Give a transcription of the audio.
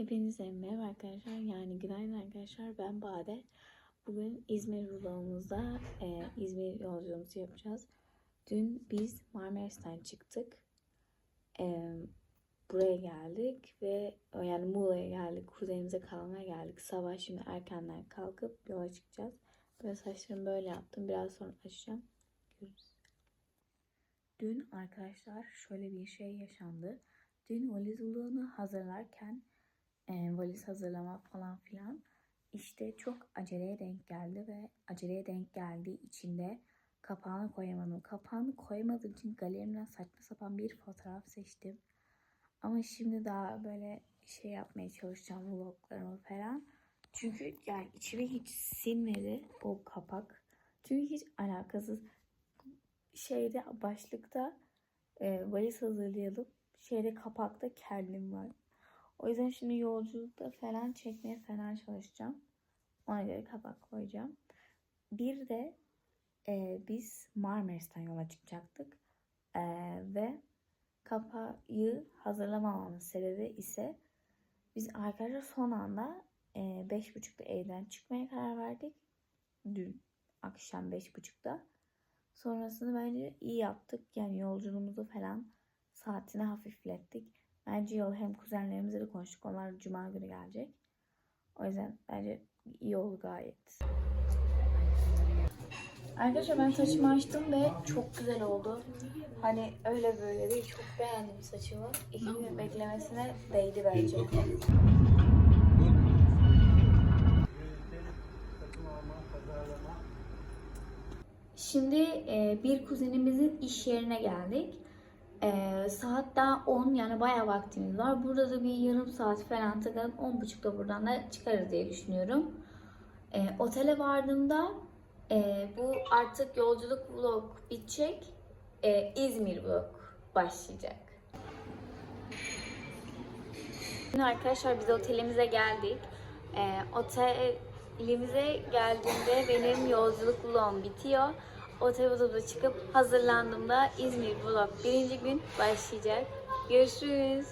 Hepinize merhaba arkadaşlar. Yani günaydın arkadaşlar. Ben Bade. Bugün İzmir vlogumuzda e, İzmir yolculuğumuzu yapacağız. Dün biz Marmaris'ten çıktık. E, buraya geldik ve yani Muğla'ya geldik. Kuzenimize kalmaya geldik. Sabah şimdi erkenden kalkıp yola çıkacağız. Böyle saçlarımı böyle yaptım. Biraz sonra açacağım. Görürüz. Dün arkadaşlar şöyle bir şey yaşandı. Dün valiz hazırlarken e, valiz hazırlama falan filan işte çok aceleye denk geldi ve aceleye denk geldiği için de kapağını koyamadım. Kapağını koyamadığım için galerimden saçma sapan bir fotoğraf seçtim. Ama şimdi daha böyle şey yapmaya çalışacağım vloglarımı falan. Çünkü yani içime hiç sinmedi o kapak. Çünkü hiç alakasız şeyde başlıkta e, valiz hazırlayalım. Şeyde kapakta kendim var. O yüzden şimdi yolculukta falan çekmeye falan çalışacağım. Ona göre kapak koyacağım. Bir de e, biz Marmaris'ten yola çıkacaktık. E, ve kapağı hazırlamamamın sebebi ise biz arkadaşlar son anda e, beş buçukta evden çıkmaya karar verdik. Dün akşam beş buçukta. Sonrasında bence iyi yaptık. Yani yolculuğumuzu falan saatini hafiflettik. Bence yol hem kuzenlerimizle de konuştuk. Onlar cuma günü gelecek. O yüzden bence iyi oldu gayet. Arkadaşlar ben saçımı açtım ve çok güzel oldu. Hani öyle böyle değil. Çok beğendim saçımı. İki gün beklemesine değdi bence. Şimdi e, bir kuzenimizin iş yerine geldik. E, saat daha 10 yani bayağı vaktimiz var. Burada da bir yarım saat falan takılıp 10.30'da buradan da çıkarız diye düşünüyorum. E, otele vardığımda e, bu artık yolculuk vlog bitecek. E, İzmir vlog başlayacak. Şimdi arkadaşlar biz otelimize geldik. E, otelimize geldiğimde benim yolculuk vlogum bitiyor. Otel odada çıkıp hazırlandığımda İzmir vlog birinci gün başlayacak. Görüşürüz.